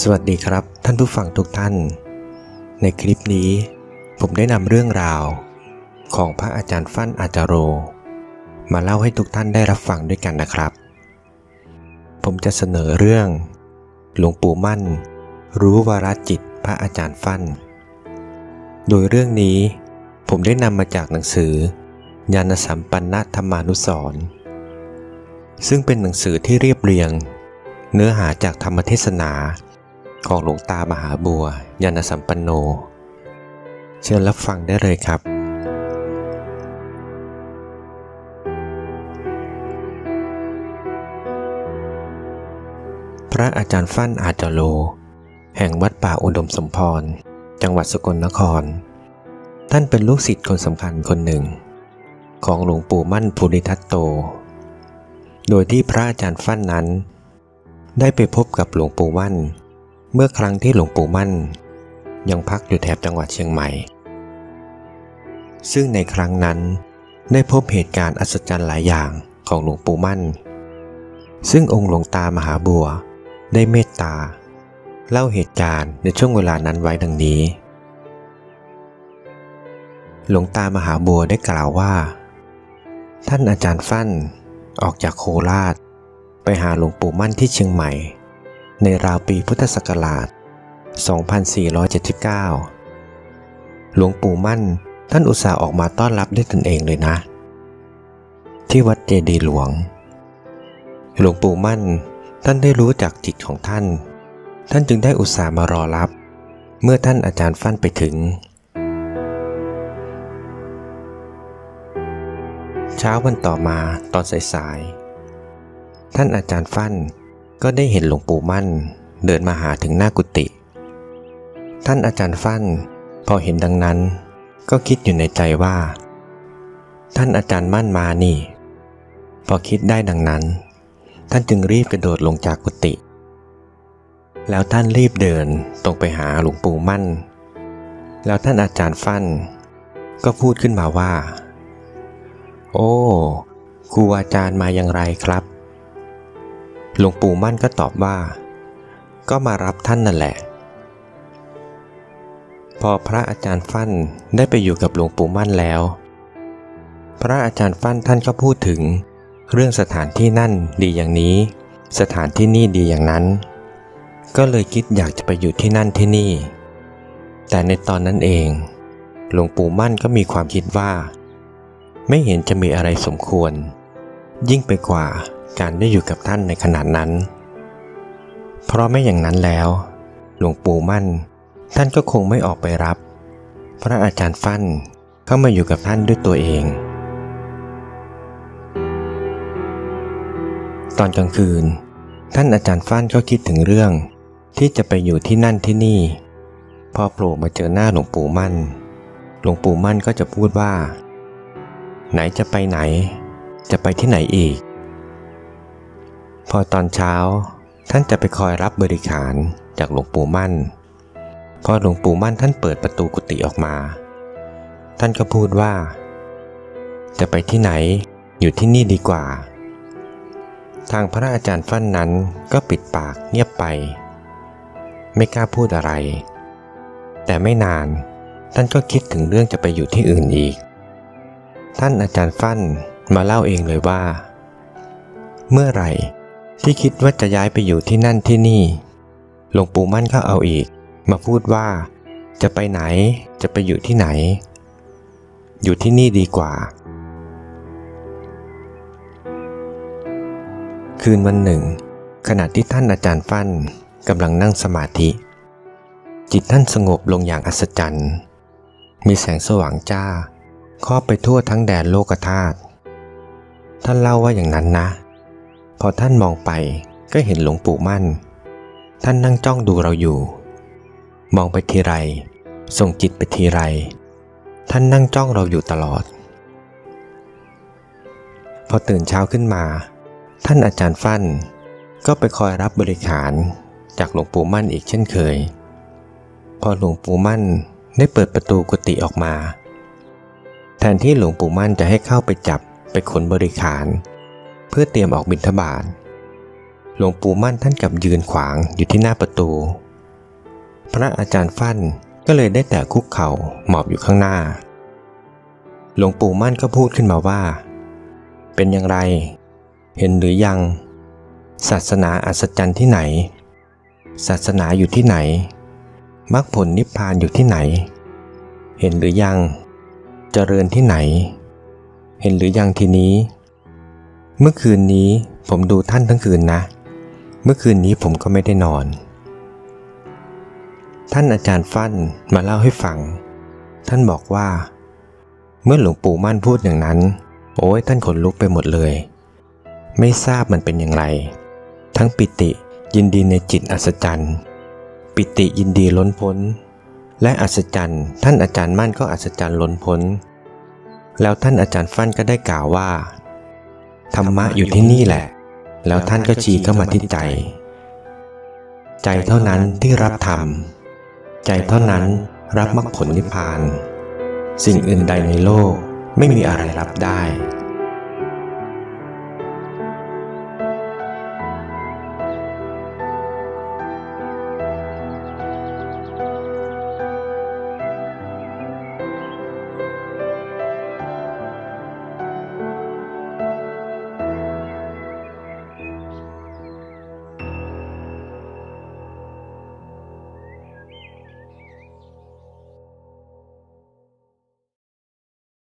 สวัสดีครับท่านผู้ฟังทุกท่าน ในคลิปนี้ ผมได้นำเรื่องราว ของพระอาจารย์ฟั่นอาจารโร มาเล่าให้ทุกท่านได้รับฟังด้วยกันนะครับ ผมจะเสนอเรื่อง หลวงปู่มั่น รู้วาระจิตพระอาจารย์ฟั่น โดยเรื่องนี้ผมได้นำมาจากหนังสือ ญาณสัมปันนธรรมานุสรณ์ซึ่งเป็นหนังสือที่เรียบเรียง เนื้อหาจากธรรมเทศนา ของหลวงตามหาบัวยานสัมปันโน เชิญรับฟังได้เลยครับ พระอาจารย์ฟั่นอาจโล แห่งวัดป่าอุดมสมพร จังหวัดสกลนคร ท่านเป็นลูกศิษย์คนสำคัญคนหนึ่ง ของหลวงปู่มั่นภูริทัตโต โดยที่พระอาจารย์ฟั่นนั้นได้ไปพบกับหลวงปู่มั่น เมื่อครั้งที่หลวงปู่มั่น ยังพักอยู่แถบจังหวัดเชียงใหม่ ซึ่งในครั้งนั้นได้พบเหตุการณ์อัศจรรย์หลายอย่างของหลวงปู่มั่น ซึ่งองค์หลวงตามหาบัวได้เมตตา เล่าเหตุการณ์ในช่วงเวลานั้นไว้ดังนี้ หลวงตามหาบัวได้กล่าวว่า ท่านอาจารย์ฟั่นออกจากโคราช ไปหาหลวงปู่มั่นที่เชียงใหม่ ในราวปีพุทธศักราช 2479 หลวงปู่มั่นท่านอุตส่าห์ออกมาต้อนรับด้วยตนเองเลยนะ ที่วัดเจดีหลวง หลวงปู่มั่นท่านได้รู้จากจิตของท่าน ท่านจึงได้อุตส่าห์มารอรับ เมื่อท่านอาจารย์ฟั่นไปถึง เช้าวันต่อมาตอนสายๆท่านอาจารย์ฟั่น ก็ได้เห็นหลวงปู่มั่นเดินมาหาถึงหน้ากุฏิ ท่านอาจารย์ฟั่นพอเห็นดังนั้น ก็คิดอยู่ในใจว่า ท่านอาจารย์มั่นมานี่ พอคิดได้ดังนั้น ท่านจึงรีบกระโดดลงจากกุฏิ แล้วท่านรีบเดินตรงไปหาหลวงปู่มั่น แล้วท่านอาจารย์ฟั่น ก็พูดขึ้นมาว่า โอ้ครูอาจารย์มาอย่างไรครับ หลวงปู่มั่นก็ตอบว่า ก็มารับท่านนั่นแหละ พอพระอาจารย์ฟั่นได้ไปอยู่กับหลวงปู่มั่นแล้ว พระอาจารย์ฟั่นท่านก็พูดถึง เรื่องสถานที่นั่นดีอย่างนี้ สถานที่นี่ดีอย่างนั้น ก็เลยคิดอยากจะไปอยู่ที่นั่นที่นี่ แต่ในตอนนั้นเอง หลวงปู่มั่นก็มีความคิดว่า ไม่เห็นจะมีอะไรสมควร ยิ่งไปกว่า การได้อยู่กับท่านในขณะนั้น เพราะไม่อย่างนั้นแล้ว หลวงปู่มั่น ท่านก็คงไม่ออกไปรับ พระอาจารย์ฟั่นเข้ามาอยู่กับท่านด้วยตัวเอง ตอนกลางคืน ท่านอาจารย์ฟั่นก็คิดถึงเรื่อง ที่จะไปอยู่ที่นั่นที่นี่ พอโผล่มาเจอหน้าหลวงปู่มั่น หลวงปู่มั่นก็จะพูดว่า ไหนจะไปไหน จะไปที่ไหนอีก อตอนเช้า ท่านจะไปคอยรับบริขารจากหลวงปู่มั่น พอหลวงปู่มั่นท่านเปิดประตูกุฏิออกมา ท่านก็พูดว่า จะไปที่ไหนอยู่ที่นี่ดีกว่า ทางพระอาจารย์ฟั่นนั้นก็ปิดปากเงียบไป ไม่กล้าพูดอะไร แต่ไม่นานท่านก็คิดถึงเรื่องจะไปอยู่ที่อื่นอีก ท่านอาจารย์ฟั่นมาเล่าเองเลยว่า เมื่อไหร่ ที่คิดว่าจะย้ายไปอยู่ที่นั่นที่นี่ หลวงปู่มั่นก็เอาอีก มาพูดว่า จะไปไหนจะไปอยู่ที่ไหน อยู่ที่นี่ดีกว่า คืนวันหนึ่ง ขณะที่ท่านอาจารย์ฟั่นกำลังนั่งสมาธิ จิตท่านสงบลงอย่างอัศจรรย์ มีแสงสว่างจ้าครอบไปทั่วทั้งแดนโลกธาตุท่านเล่าว่าอย่างนั้นนะ อท่านมองไปก็เห็นหลวงปู่มั่น ท่านนั่งจ้องดูเราอยู่ มองไปทีไร ส่งจิตไปทีไร ท่านนั่งจ้องเราอยู่ตลอด พอตื่นเช้าขึ้นมา ท่านอาจารย์ฟั่น ก็ไปคอยรับบริขารจากหลวงปู่มั่นอีกเช่นเคย พอหลวงปู่มั่นได้เปิดประตูกุฏิออกมา แทนที่หลวงปู่มั่นจะให้เข้าไปจับไปขนบริขาร พื่อเตรียมออกบิณฑบาตหลวงปู่มั่นท่านกับยืนขวางอยู่ที่หน้าประตู พระอาจารย์ฟั่นก็เลยได้แต่คุกเข่าหมอบอยู่ข้างหน้า หลวงปู่มั่นก็พูดขึ้นมาว่า เป็นอย่างไร เห็นหรือยัง ศาสนาอัศจรรย์ที่ไหน ศาสนาอยู่ที่ไหนมรรคผลนิพพานอยู่ที่ไหน เห็นหรือยัง เจริญที่ไหน เห็นหรือยังทีนี้ เมื่อคืนนี้ผมดูท่านทั้งคืนนะ เมื่อคืนนี้ผมก็ไม่ได้นอน ท่านอาจารย์ฟั่นมาเล่าให้ฟัง ท่านบอกว่า เมื่อหลวงปู่มั่นพูดอย่างนั้น โอ้ยท่านขนลุกไปหมดเลย ไม่ทราบมันเป็นอย่างไร ทั้งปิติยินดีในจิตอัศจรรย์ ปิติยินดีล้นพ้น และอัศจรรย์ ท่านอาจารย์มั่นก็อัศจรรย์ล้นพ้น แล้วท่านอาจารย์ฟั่นก็ได้กล่าวว่า ธรรมะอยู่ที่นี่แหละ แล้วท่านก็ชี้เข้ามาที่ใจ ใจเท่านั้นที่รับธรรม ใจเท่านั้นรับมรรคผลนิพพาน สิ่งอื่นใดในโลกไม่มีอะไรรับได้